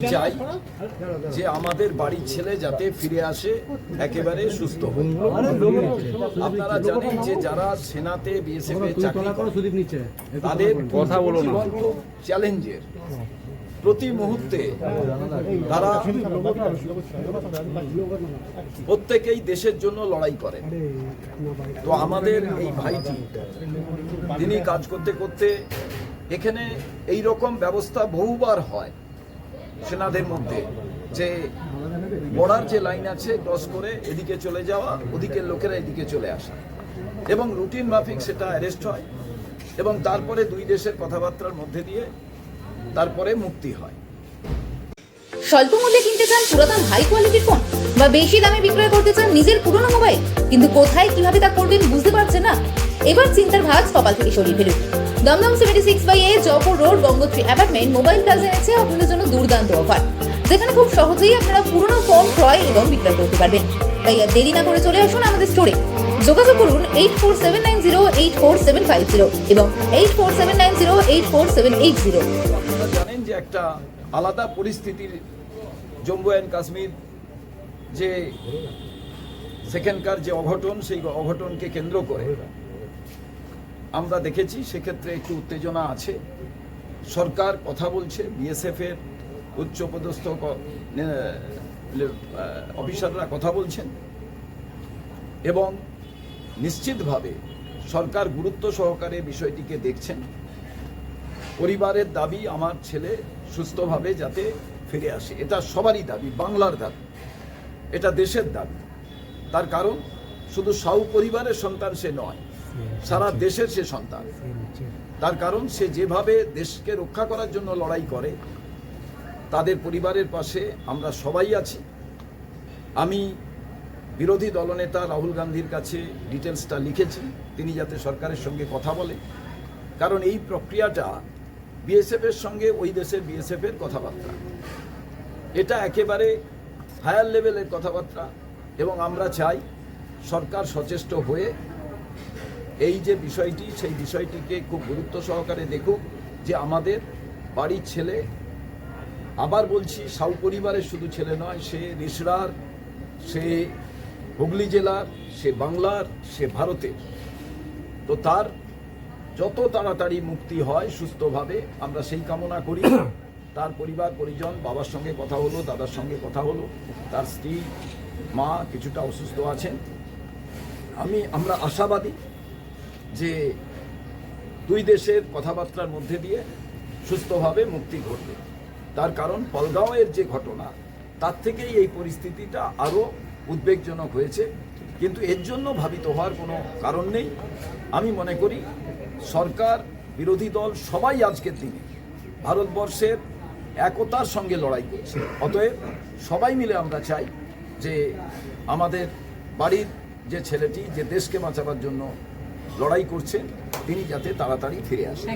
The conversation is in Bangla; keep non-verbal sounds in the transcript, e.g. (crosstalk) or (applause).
চাই যে আমাদের বাড়ির ছেলে যাতে ফিরে আসে একেবারে সুস্থ আপনারা জানেন যে যারা সেনাতে বিএসএফ এ চাকরি করে তাদের কথা বলো চ্যালেঞ্জের। প্রতি মুহূর্তে তারা প্রত্যেকেই দেশের জন্য লড়াই করেন তো আমাদের এই ভাইটি তিনি কাজ করতে করতে এখানে এই রকম ব্যবস্থা বহুবার হয়। সেনাদের মধ্যে যে বর্ডার যে লাইন আছে ক্রস করে এদিকে চলে যাওয়া, ওদিকের লোকেরা এদিকে চলে আসা। এবং রুটিন মাফিক সেটা অ্যারেস্ট হয় এবং তারপরে দুই দেশের কথাবার্তার মধ্যে দিয়ে তারপরে মুক্তি হয়। স্বল্প মূল্যে কিনতে চান পুরাতন হাই কোয়ালিটির ফোন বা বেশি দামে বিক্রয় করতে চান নিজের পুরনো মোবাইল কিন্তু কোথায় কীভাবে তা করবেন বুঝতে পারছেন না? এবার চিন্তার ভাগ কপাল থেকে সরিয়ে ফেলুন। Dum Dum seventy six by A, Jaipur road Gangotri apartment, mobile plaza এনেছে আপনাদের জন্য দুর্দান্ত অফার। যেখানে খুব সহজেই আপনারা পুরনো ফোন ক্রয় এবং বিক্রয় করতে পারবেন। তাই আর দেরি না করে চলে আসুন আমাদের স্টোরে যোগাযোগ করুন eight four seven nine zero eight four seven five zero এবং eight four seven nine zero eight four seven eight zero জানেন যে একটা আলাদা পরিস্থিতির জম্মু অ্যান্ড কাশ্মীর যে সেখানকার যে অঘটন, সেই অঘটনকে কেন্দ্র করে আমরা দেখেছি, সেক্ষেত্রে একটু উত্তেজনা আছে। সরকার কথা বলছে বিএসএফ এর উচ্চপদস্থ অফিসাররা কথা বলছেন। এবং নিশ্চিতভাবে সরকার গুরুত্ব সহকারে বিষয়টিকে দেখছেন। পরিবারের দাবি, আমার ছেলে সুস্থভাবে যাতে ফিরে আসে। এটা সবারই দাবি, বাংলার দাবি। এটা দেশের দাবি। তার কারণ, শুধু সাউ পরিবারের সন্তান সে নয় সারা দেশের সে সন্তান। তার কারণ সে যেভাবে দেশকে রক্ষা করার জন্য লড়াই করে তাদের পরিবারের পাশে আমরা সবাই আছি। আমি বিরোধী দলনেতা রাহুল গান্ধীর কাছে ডিটেলসটা লিখেছি তিনি যাতে সরকারের সঙ্গে কথা বলে। কারণ এই প্রক্রিয়াটা বিএসএফ এর সঙ্গে ওই দেশের বিএসএফ এর কথাবার্তা। এটা একেবারে হায়ার লেভেলের কথাবার্তা এবং আমরা চাই সরকার সচেষ্ট হয়ে এই যে বিষয়টি সেই বিষয়টিকে খুব গুরুত্ব সহকারে দেখুক যে আমাদের বাড়ির ছেলে আবার বলছি সাউ পরিবারের শুধু ছেলে নয় সে রিসড়ার সে হুগলি জেলার সে বাংলার সে ভারতের। তো তার যত তাড়াতাড়ি মুক্তি হয় সুস্থভাবে আমরা সেই কামনা করি। (coughs) তার পরিবার পরিজন বাবার সঙ্গে কথা হলো দাদার সঙ্গে কথা হলো তার স্ত্রী মা কিছুটা অসুস্থ আছেন। আমি আমরা আশাবাদী যে দুই দেশের কথাবার্তার মধ্যে দিয়ে সুস্থভাবে মুক্তি ঘটবে। তার কারণ পলগাঁওয়ের যে ঘটনা, তার থেকেই এই পরিস্থিতিটা আরও উদ্বেগজনক হয়েছে। কিন্তু এর জন্য ভাবিত হওয়ার কোনো কারণ নেই। আমি মনে করি সরকার, বিরোধী দল সবাই আজকের দিনে ভারতবর্ষের একতার সঙ্গে লড়াই করছে। অতএব সবাই মিলে আমরা চাই যে আমাদের বাড়ির যে ছেলেটি, যে দেশকে বাঁচাবার জন্য লড়াই করছে তিনি যাতে তাড়াতাড়ি ফিরে আসেন।